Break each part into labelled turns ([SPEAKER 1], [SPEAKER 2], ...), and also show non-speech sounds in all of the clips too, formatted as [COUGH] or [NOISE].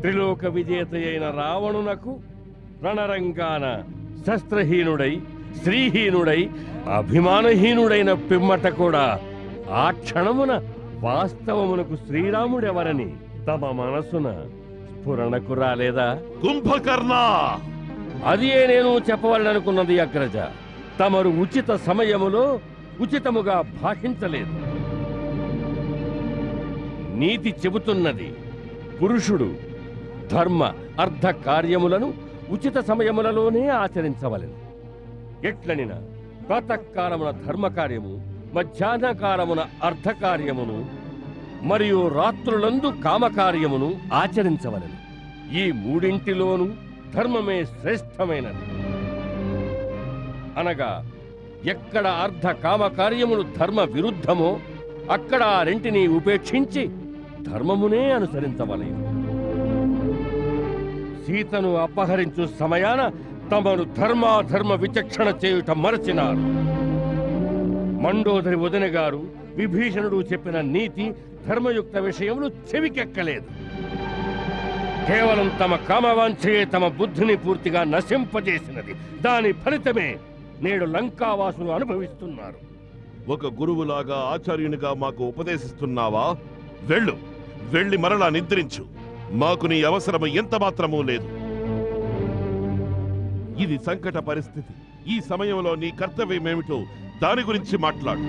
[SPEAKER 1] త్రిలోక విజేత అయిన రావణునకు రణరంగాన శస్త్రహీనుడై శ్రీహీనుడై అభిమానహీనుడైన పిమ్మట కూడా ఆ క్షణమున వాస్తవమునకు శ్రీరాముడెవరని తమ మనసున స్ఫురణకు రాలేదా?
[SPEAKER 2] కుంభకర్ణ!
[SPEAKER 1] అదియే నేను చెప్పవాలనుకున్నది అగ్రజ. తమరు ఉచిత సమయములో ఉచితముగా భాషించలేదు. నీతి చెబుతున్నది. పురుషుడు ధర్మ అర్థ కార్యములను ఉచిత సమయములలోనే ఆచరించవలెను. ఎట్లనిన ప్రాతకాలమున ధర్మకార్యము మధ్యాహ్నకాలమున అర్ధకార్యమును మరియు రాత్రులందు కామకార్యమును ఆచరించవలెను. ఈ మూడింటిలోనూ ధర్మమే శ్రేష్టమైనది. అనగా ఎక్కడ అర్ధ కామకార్యములు ధర్మ విరుద్ధమో అక్కడ ఆ రెంటిని ఉపేక్షించి ధర్మమునే అనుసరించవలేదు సీతను అపహరించు సమయాన తమను ధర్మాధర్మ విచక్షణ చేయుట మరచినారు. మండోదరి వదిన గారు విభీషణుడు చెప్పిన నీతి ధర్మయుక్త విషయంలో చెవికెక్కలేదు. కేవలం తమ కామవాంఛయే తమ బుద్ధిని పూర్తిగా నశింపజేసినది. దాని ఫలితమే నేడు లంకావాసులు అనుభవిస్తున్నారు.
[SPEAKER 2] ఒక గురువులాగా ఆచార్యునిగా మాకు ఉపదేశిస్తున్నావా? వెళ్ళు. వెళ్ళి మరలా నిద్రించు. మాకు నీ అవసరము ఎంత మాత్రమూ లేదు. ఇది సంకట పరిస్థితి. ఈ సమయంలో నీ కర్తవ్యమేమిటో దాని గురించి మాట్లాడు.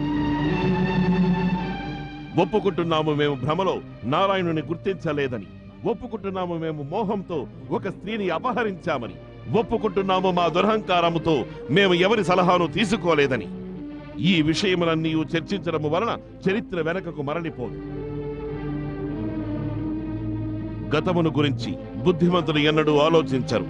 [SPEAKER 2] ఒప్పుకుంటున్నాము మేము భ్రమలో నారాయణుని గుర్తించలేదని. ఒప్పుకుంటున్నాము మేము మోహంతో ఒక స్త్రీని అపహరించామని. ఒప్పుకుంటున్నాము మా దురహంకారముతో మేము ఎవరి సలహాను తీసుకోలేదని. ఈ విషయములన్నీ చర్చించడము వలన చరిత్ర వెనకకు మరలిపోదు. గతమును గురించి బుద్ధిమంతులు ఎన్నడూ ఆలోచించరు.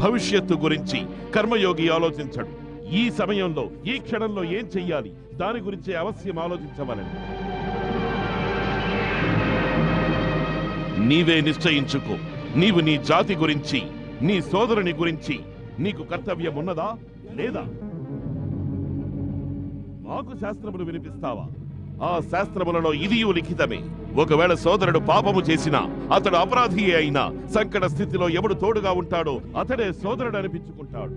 [SPEAKER 2] భవిష్యత్తు గురించి కర్మయోగి ఆలోచించడు. ఈ సమయంలో ఈ క్షణంలో ఏం చెయ్యాలి? దాని గురించి అవశ్యం ఆలోచించవలని నీవే నిశ్చయించుకో. నీవు నీ జాతి గురించి నీ సోదరుని గురించి నీకు కర్తవ్యం ఉన్నదా? లేదా? మాకు శాస్త్రములు వినిపిస్తావా? ఆ శాస్త్రములలో ఇదియు లిఖితమే. ఒకవేళ సోదరుడు పాపము చేసినా అతడు అపరాధి అయినా సంకట స్థితిలో ఎవడు తోడుగా ఉంటాడో అతడే సోదరుడు అనిపించుకుంటాడు.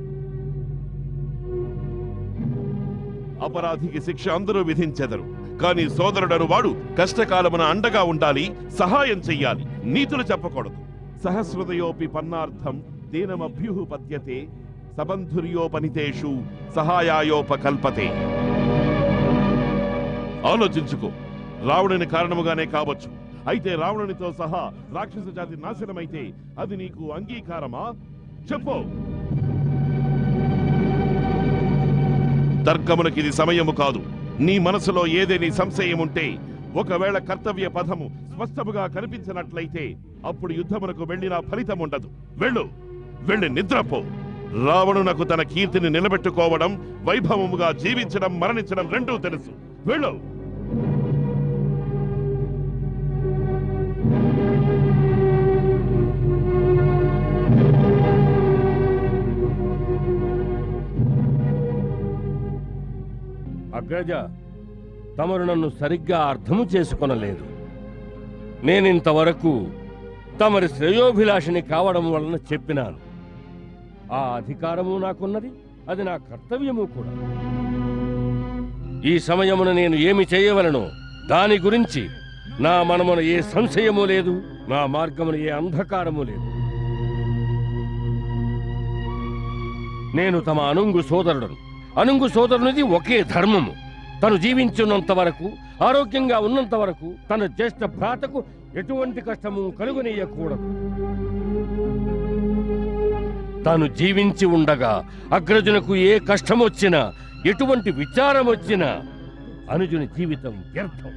[SPEAKER 2] అపరాధికి శిక్ష అందరూ విధించెదరు. కానీ సోదరుడను వాడు కష్టకాలమున అండగా ఉండాలి సహాయం చెయ్యాలి నీతులు చెప్పకూడదు. సహస్రదయోపి పన్నార్థం దీనమభ్యు పద్యతే సబంధుర్యోపనితేషు సహాయాయోపకల్పతే. ఆలోచించుకో. రావణుని కారణముగానే కావచ్చు. అయితే రావణునితో సహా రాక్షస జాతి నాశనమైతే అది నీకు అంగీకారమా? చెప్పు. తర్కమునకిది సమయము కాదు. నీ మనసులో ఏదేని సంశయం ఉంటే ఒకవేళ కర్తవ్య పదము స్పష్టముగా కనిపించినట్లయితే అప్పుడు యుద్ధమునకు వెళ్ళినా ఫలితం ఉండదు వెళ్ళు. వెళ్ళి నిద్రపో. రావణునకు తన కీర్తిని నిలబెట్టుకోవడం వైభవముగా జీవించడం మరణించడం రెండూ తెలుసు. వెళ్ళు.
[SPEAKER 1] అగ్రజ తమరు నన్ను సరిగ్గా అర్థము చేసుకొనలేదు. నేనింతవరకు తమరి శ్రేయోభిలాషిని కావడం వలన చెప్పినాను. ఆ అధికారము నాకున్నది అది నా కర్తవ్యము కూడా. ఈ సమయమున నేను ఏమి చేయవలను దాని గురించి నా మనమున ఏ సంశయము లేదు నా మార్గమున ఏ అంధకారము లేదు. నేను తమ అనుంగు సోదరుడను. అనుంగు సోదరునిది ఒకే ధర్మము. తను జీవించున్నంత వరకు ఆరోగ్యంగా ఉన్నంత వరకు తన జ్యేష్ఠ భ్రాతకు ఎటువంటి కష్టము కలుగునీయకూడదు. తాను జీవించి ఉండగా అగ్రజునకు ఏ కష్టం వచ్చినా ఎటువంటి విచారం వచ్చినా అనుజుని జీవితం వ్యర్థం.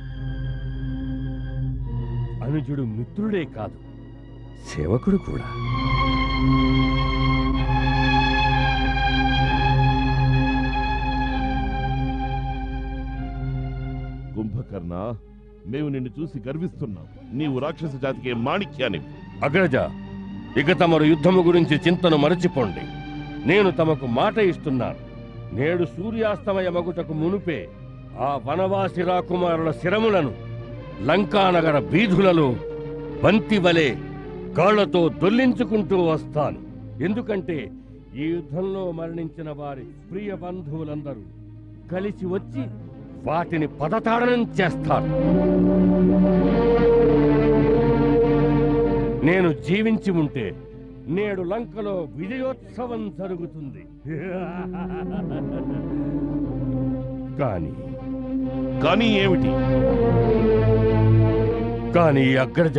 [SPEAKER 1] అనుజుడు మిత్రుడే కాదు సేవకుడు కూడా.
[SPEAKER 2] కర్ణ మేము నిన్ను చూసి గర్విస్తున్నాం. నీవు రాక్షస జాతికి మాణిక్యాన్ని
[SPEAKER 1] అగ్రజ ఇక తమరు యుద్ధము గురించి చింతను మరచిపోండి. నేను తమకు మాట ఇస్తున్నాను. నేడు సూర్యాస్తమయ మగుటకు మునుపే ఆ వనవాసి రాకుమారుల శిరములను లంకానగర వీధులలో బంతి వలె కాళ్ళతో దొల్లించుకుంటూ వస్తాను. ఎందుకంటే ఈ యుద్ధంలో మరణించిన వారి ప్రియ బంధువులందరూ కలిసి వచ్చి వాటిని పదతాడనం చేస్తారు నేను జీవించి ఉంటే నేడు లంకలో విజయోత్సవం జరుగుతుంది. కానీ
[SPEAKER 2] కానీ ఏమిటి?
[SPEAKER 1] కానీ అగ్రజ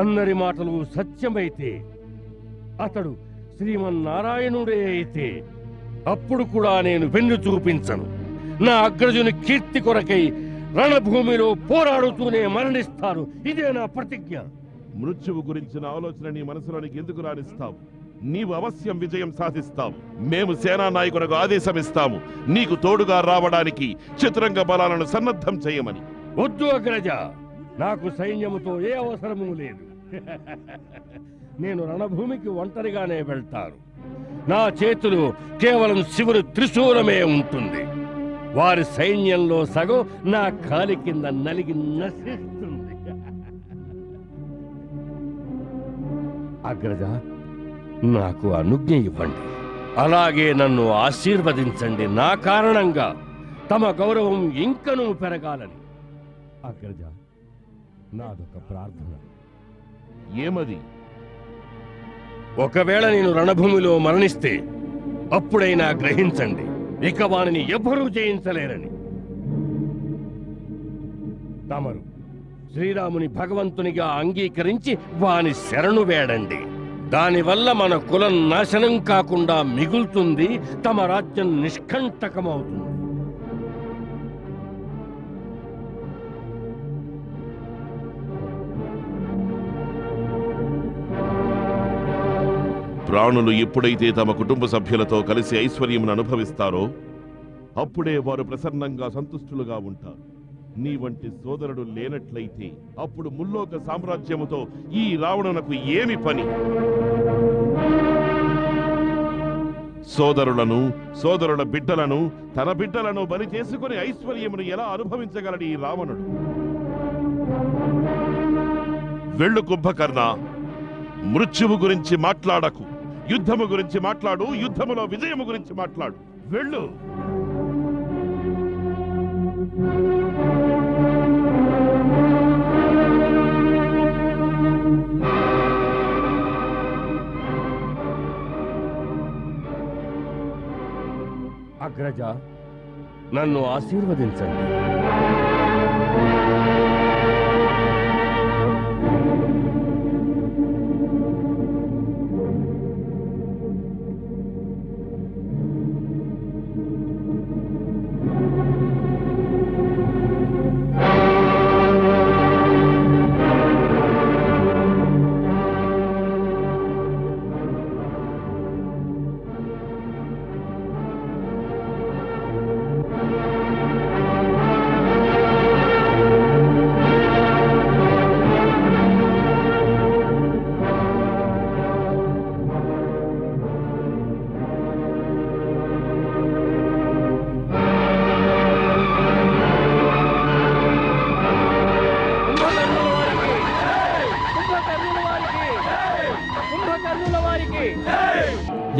[SPEAKER 1] అందరి మాటలు సత్యమైతే అతడు శ్రీమన్నారాయణుడే అయితే అప్పుడు కూడా నేను వెన్ను చూపించను. నా అగ్రజుని కీర్తి కొరకై రణభూమిలో పోరాడుతూనే మరణిస్తాను ఇదే నా ప్రతిజ్ఞ.
[SPEAKER 2] మృత్యువు గురించిన ఆలోచన నీ మనసులోనికి ఎందుకు రాణిస్తావు నీవు అవశ్యం విజయం సాధిస్తావు. మేము సేనా నాయకులకు ఆదేశమిస్తాము. నీకు తోడుగా రావడానికి చతురంగ బలాలను సన్నద్ధం చేయమని.
[SPEAKER 1] వద్దు అగ్రజ. నాకు సైన్యముతో ఏ అవసరము లేదు. [LAUGHS] నేను రణభూమికి ఒంటరిగానే వెళ్తాను. నా చేతిలో కేవలం శివుని త్రిశూలమే ఉంటుంది. వారి సైన్యంలో సగం నా కాలి కింద నలిగి నశిస్తుంది అగ్రజ నాకు అనుజ్ఞ ఇవ్వండి. అలాగే నన్ను ఆశీర్వదించండి. నా కారణంగా తమ గౌరవం ఇంకనూ పెరగాలని. అగ్రజ నాదొక ప్రార్థన.
[SPEAKER 2] ఏమది?
[SPEAKER 1] ఒకవేళ నేను రణభూమిలో మరణిస్తే అప్పుడైనా గ్రహించండి. ఇక వానిని ఎవ్వరూ జయించలేరని. తమరు శ్రీరాముని భగవంతునిగా అంగీకరించి వాని శరణు వేడండి. దానివల్ల మన కులం నాశనం కాకుండా మిగులుతుంది తమ రాజ్యం నిష్కంటకమవుతుంది.
[SPEAKER 2] ప్రాణులు ఎప్పుడైతే తమ కుటుంబ సభ్యులతో కలిసి ఐశ్వర్యమును అనుభవిస్తారో అప్పుడే వారు ప్రసన్నంగా సంతుష్టులుగా ఉంటారు. నీ వంటి సోదరుడు లేనట్లయితే అప్పుడు ముల్లోక సామ్రాజ్యముతో ఈ రావణునకు ఏమి పని? సోదరులను సోదరుల బిడ్డలను తన బిడ్డలను బలి చేసుకుని ఐశ్వర్యమును ఎలా అనుభవించగలడు ఈ రావణుడు? వెళ్ళు కుంభకర్ణ మృత్యువు గురించి మాట్లాడకు. యుద్ధము గురించి మాట్లాడు యుద్ధములో విజయము గురించి మాట్లాడు. వెళ్ళు.
[SPEAKER 1] అగ్రజ నన్ను ఆశీర్వదించండి.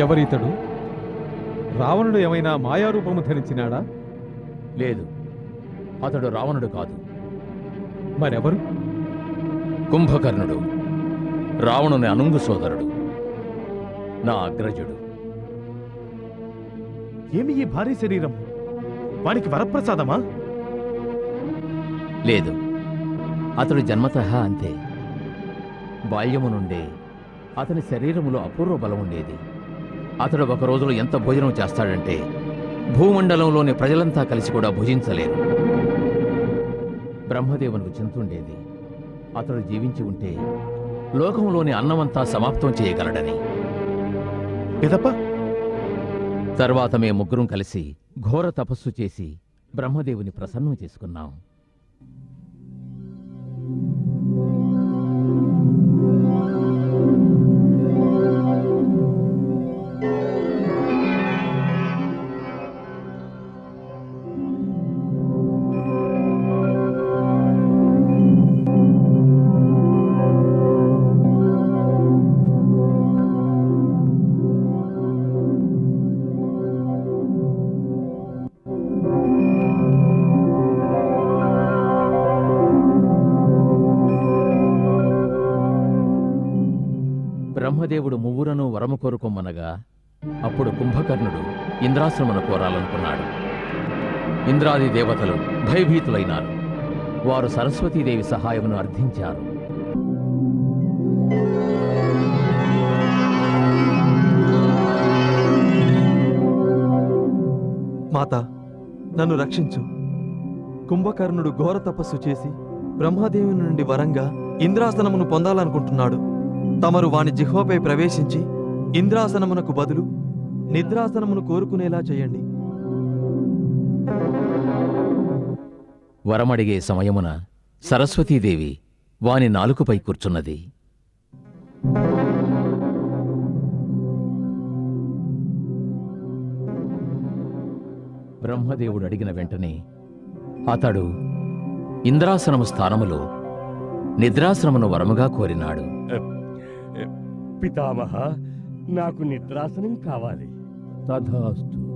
[SPEAKER 3] ఎవరితడు? రావణుడు ఏమైనా మాయారూపము ధరించినాడా?
[SPEAKER 4] లేదు. అతడు రావణుడు కాదు.
[SPEAKER 3] మరెవరు?
[SPEAKER 4] కుంభకర్ణుడు. రావణుని అనుంగు సోదరుడు. నా అగ్రజుడు.
[SPEAKER 3] ఏమి ఈ భారీ శరీరం? వానికి వరప్రసాదమా?
[SPEAKER 4] లేదు. అతడు జన్మతః అంతే. బాల్యము నుండే అతని శరీరములో అపూర్వ బలం ఉండేది అతడు ఒక రోజులో ఎంత భోజనం చేస్తాడంటే భూమండలంలోని ప్రజలంతా కలిసి కూడా భుజించలేరు. బ్రహ్మదేవునికి చింతుండేది అతడు జీవించి ఉంటే లోకంలోని అన్నమంతా సమాప్తం చేయగలడని.
[SPEAKER 3] పిదప
[SPEAKER 4] తర్వాత మేము ముగ్గురం కలిసి ఘోర తపస్సు చేసి బ్రహ్మదేవుని ప్రసన్నం చేసుకున్నాం. బ్రహ్మదేవుడు మువ్వురను వరము కోరుకోమనగా అప్పుడు కుంభకర్ణుడు ఇంద్రాశ్రమను కోరాలనుకున్నాడు. ఇంద్రాది దేవతలు భయభీతులైనారు. వారు సరస్వతీదేవి సహాయమును అర్థించారు.
[SPEAKER 5] మాత నన్ను రక్షించు. కుంభకర్ణుడు ఘోర తపస్సు చేసి బ్రహ్మదేవి నుండి వరంగా ఇంద్రాసనమును పొందాలనుకుంటున్నాడు. తమరు వాని జిహ్వపై ప్రవేశించి ఇంద్రాసనమునకు బదులు నిద్రాసనమును కోరుకునేలా చేయండి.
[SPEAKER 4] వరమడిగే సమయమున సరస్వతీదేవి వాని నాలుకపై కూర్చున్నది. బ్రహ్మదేవుడు అడిగిన వెంటనే అతడు ఇంద్రాసనము స్థానములో నిద్రాశ్రమను వరముగా కోరినాడు.
[SPEAKER 1] పితామహ నాకు నిద్రాసనం కావాలి.
[SPEAKER 6] తథాస్తు.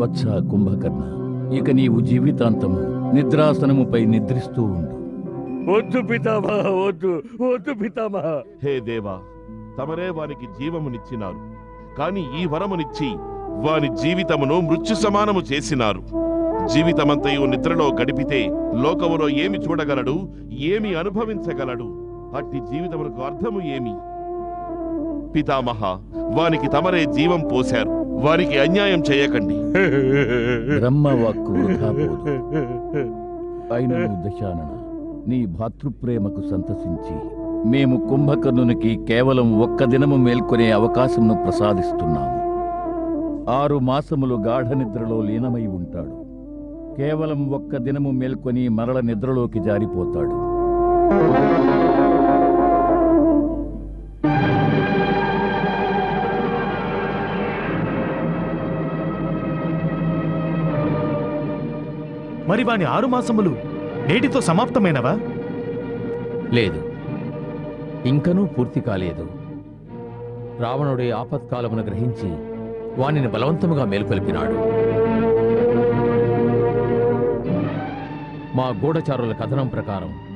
[SPEAKER 6] వత్స కుంభకర్ణ ఇక నీవు జీవితాంతము నిద్రాసనముపై నిద్రిస్తూ ఉండు.
[SPEAKER 1] వద్దు పితామహ వద్దు వద్దు పితామహ.
[SPEAKER 2] హే దేవా తమరే వానికి జీవమునిచ్చినారు. కాని ఈ వరమునిచ్చి వాని జీవితమును మృత్యు సమానము చేసినారు. జీవితమంతయు నిద్రలో గడిపితే లోకములో ఏమి చూడగలడు ఏమి అనుభవించగలడు? అట్టి జీవితములకు అర్థము ఏమి? పితామహ వానికి తమరే జీవం పోశారు. వారికి అన్యాయం చేయకండి.
[SPEAKER 6] బ్రహ్మవాక్కు వృధా దశానన నీ భాతృప్రేమకు సంతసించి మేము కుంభకర్ణునికి కేవలం ఒక్క దినము మేల్కొనే అవకాశంను ప్రసాదిస్తున్నాము. ఆరు మాసములు గాఢ నిద్రలో లీనమై ఉంటాడు. కేవలం ఒక్క దినము మేల్కొని మరల నిద్రలోకి జారిపోతాడు.
[SPEAKER 3] మరి వాని ఆరు మాసములు నేటితో సమాప్తమైనవా?
[SPEAKER 4] లేదు. ఇంకనూ పూర్తి కాలేదు. రావణుడి ఆపత్కాలమును గ్రహించి వానిని బలవంతముగా మేల్కొల్పినాడు. మా గూఢచారుల కథనం ప్రకారం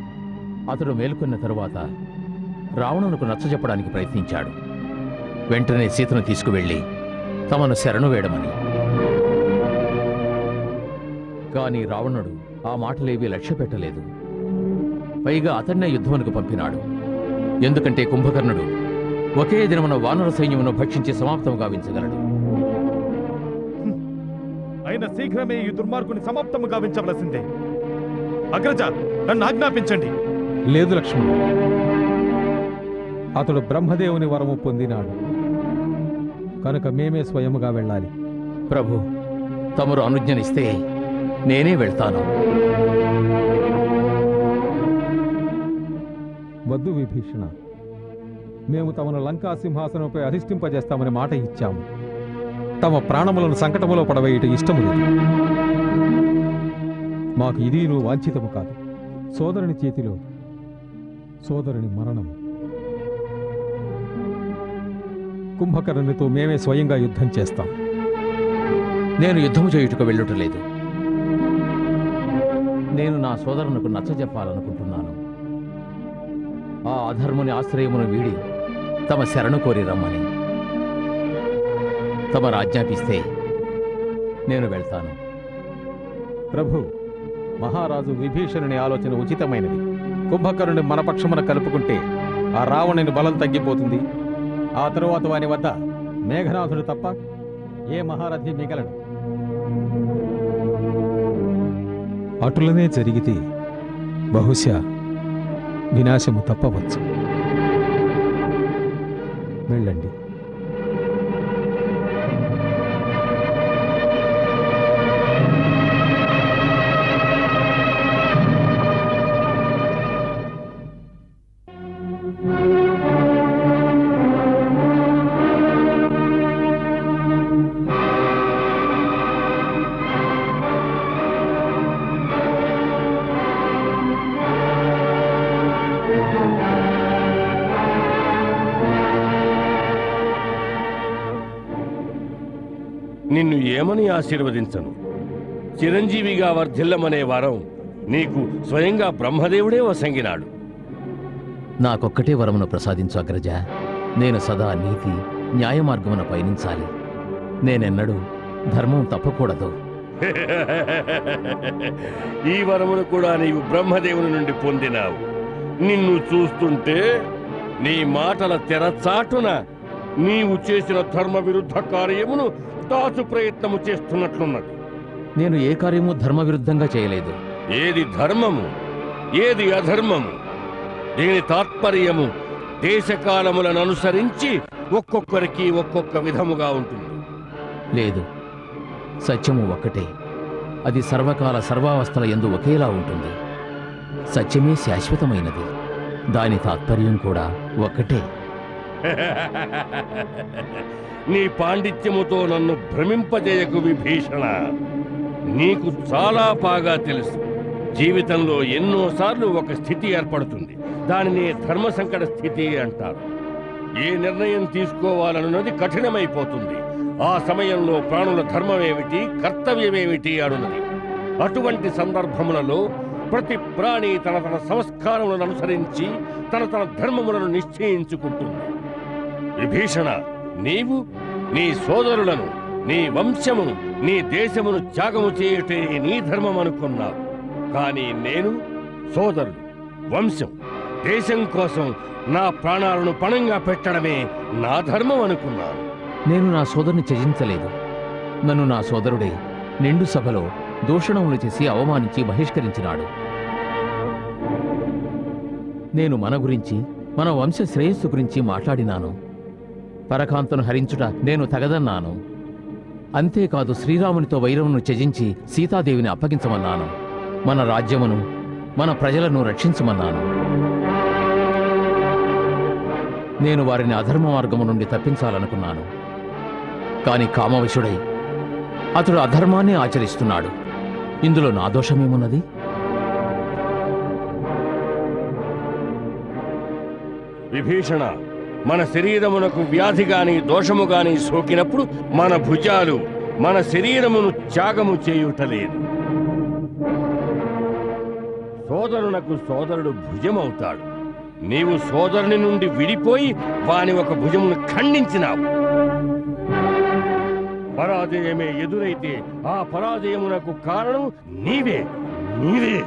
[SPEAKER 4] అతడు మేల్కొన్న తరువాత రావణునకు నచ్చజెప్పడానికి ప్రయత్నించాడు. వెంటనే సీతను తీసుకువెళ్ళి తమను శరణు వేయడమని కాని రావణుడు ఆ మాటలేవీ లక్ష్య పెట్టలేదు పైగా అతన్నే యుద్ధమునకు పంపినాడు. ఎందుకంటే కుంభకర్ణుడు ఒకే దినమున వానర సైన్యమును భక్షించి సమాప్తం గావించగలడు.
[SPEAKER 3] అయిన శీఘ్రమే ఈ దుర్మార్గుని సమాప్తము గావించవలసిందే. అగ్రజ నన్ను ఆజ్ఞాపించండి.
[SPEAKER 7] లేదు లక్ష్మణుడు అతడు బ్రహ్మదేవుని వరము పొందినాడు. కనుక మేమే స్వయముగా వెళ్ళాలి.
[SPEAKER 4] ప్రభు తమరు అనుజ్ఞనిస్తే నేనే వెళ్తాను.
[SPEAKER 7] వద్దు విభీషణ. మేము తమను లంకా సింహాసనంపై అధిష్ఠింపజేస్తామని మాట ఇచ్చాము. తమ ప్రాణములను సంకటములో పడవేయట ఇష్టము లేదు. మాకు ఇది నువ్వు వాంఛితము కాదు. సోదరుని చేతిలో సోదరుని మరణం. కుంభకర్ణునితో మేమే స్వయంగా యుద్ధం చేస్తాం.
[SPEAKER 4] నేను యుద్ధము చేయుటకు వెళ్ళుట లేదు. నేను నా సోదరునకు నచ్చజెప్పాలనుకుంటున్నాను ఆ అధర్ముని ఆశ్రయమును వీడి తమ శరణు కోరి రమ్మని. తమ రాజ్ఞాపిస్తే నేను వెళ్తాను.
[SPEAKER 7] ప్రభు మహారాజు విభీషణుని ఆలోచన ఉచితమైనది. కుంభకర్ణుని మనపక్షమున కలుపుకుంటే ఆ రావణుని బలం తగ్గిపోతుంది. ఆ తరువాత వాని వద్ద మేఘనాథుడు తప్ప ఏ మహారథి మిగలడు. అటులనే జరిగితే బహుశా వినాశము తప్పవచ్చు. వెళ్ళండి.
[SPEAKER 1] నిన్ను ఏమని ఆశీర్వదించను. చిరంజీవిగా వర్ధిల్లమనే వరం నీకు స్వయంగా బ్రహ్మదేవుడే వసంగినాడు.
[SPEAKER 4] నాకొక్కటే వరమును ప్రసాదించు అగ్రజ. నేను సదా నీతి న్యాయ మార్గమున పయనించాలి. నేనెన్నడూ ధర్మం తప్పకూడదు.
[SPEAKER 1] ఈ వరమును కూడా నీవు బ్రహ్మదేవుని నుండి పొందినావు. నిన్ను చూస్తుంటే నీ మాటల తెరచాటున నీవు చేసిన ధర్మ విరుద్ధ కార్యమును దాచు ప్రయత్నము చేస్తున్నట్లున్నది.
[SPEAKER 4] నేను ఏ కార్యము ధర్మ విరుద్ధంగా చేయలేదు.
[SPEAKER 1] ఏది ధర్మము ఏది అధర్మము దీని తాత్పర్యము దేశకాలములను అనుసరించి ఒక్కొక్కరికి ఒక్కొక్క విధముగా ఉంటుంది.
[SPEAKER 4] లేదు సత్యము ఒక్కటే. అది సర్వకాల సర్వావస్థల ఎందు ఒకేలా ఉంటుంది. సత్యమే శాశ్వతమైనది. దాని తాత్పర్యం కూడా ఒక్కటే.
[SPEAKER 1] నీ పాండిత్యముతో నన్ను భ్రమింపజేయకు విభీషణ. నీకు చాలా బాగా తెలుసు. జీవితంలో ఎన్నోసార్లు ఒక స్థితి ఏర్పడుతుంది. దానిని ధర్మ సంకట స్థితి అంటారు. ఏ నిర్ణయం తీసుకోవాలన్నది కఠినమైపోతుంది. ఆ సమయంలో ప్రాణుల ధర్మమేమిటి కర్తవ్యమేమిటి అనున్నది. అటువంటి సందర్భములలో ప్రతి ప్రాణి తన తన సంస్కారములను అనుసరించి తన తన ధర్మములను నిశ్చయించుకుంటుంది. విభీషణ నీవు నీ సోదరులను నీ వంశమును నీ దేశమును త్యాగము చేయుటే నీ ధర్మం అనుకున్నావు. కానీ నేను సోదరుడు వంశం దేశం కోసం నా ప్రాణాలను పణంగా పెట్టడమే నా ధర్మం అనుకున్నాను.
[SPEAKER 4] నేను నా సోదరుని త్యజించలేదు. నన్ను నా సోదరుడే నిండు సభలో దూషణములు చేసి అవమానించి బహిష్కరించినాడు. నేను మన గురించి మన వంశ శ్రేయస్సు గురించి మాట్లాడినాను. పరకాంతను హరించుట నేను తగదన్నాను. అంతేకాదు శ్రీరామునితో వైరమును త్యజించి సీతాదేవిని అప్పగించమన్నాను. మన రాజ్యమును మన ప్రజలను రక్షించమన్నాను. నేను వారిని అధర్మ మార్గము నుండి తప్పించాలనుకున్నాను. కాని కామవశుడై అతడు అధర్మాన్ని ఆచరిస్తున్నాడు. ఇందులో నా దోషమేమున్నది?
[SPEAKER 1] విభీషణ మన శరీరమునకు వ్యాధి గాని దోషము గాని సోకినప్పుడు మన భుజాలు మన శరీరమును త్యాగము చేయుటలేదు. సోదరునకు సోదరుడు భుజమవుతాడు. నీవు సోదరుని నుండి విడిపోయి వాని ఒక భుజమును ఖండించినావు. పరాజయమే ఎదురైతే ఆ పరాజయమునకు కారణం నీవే నీవే.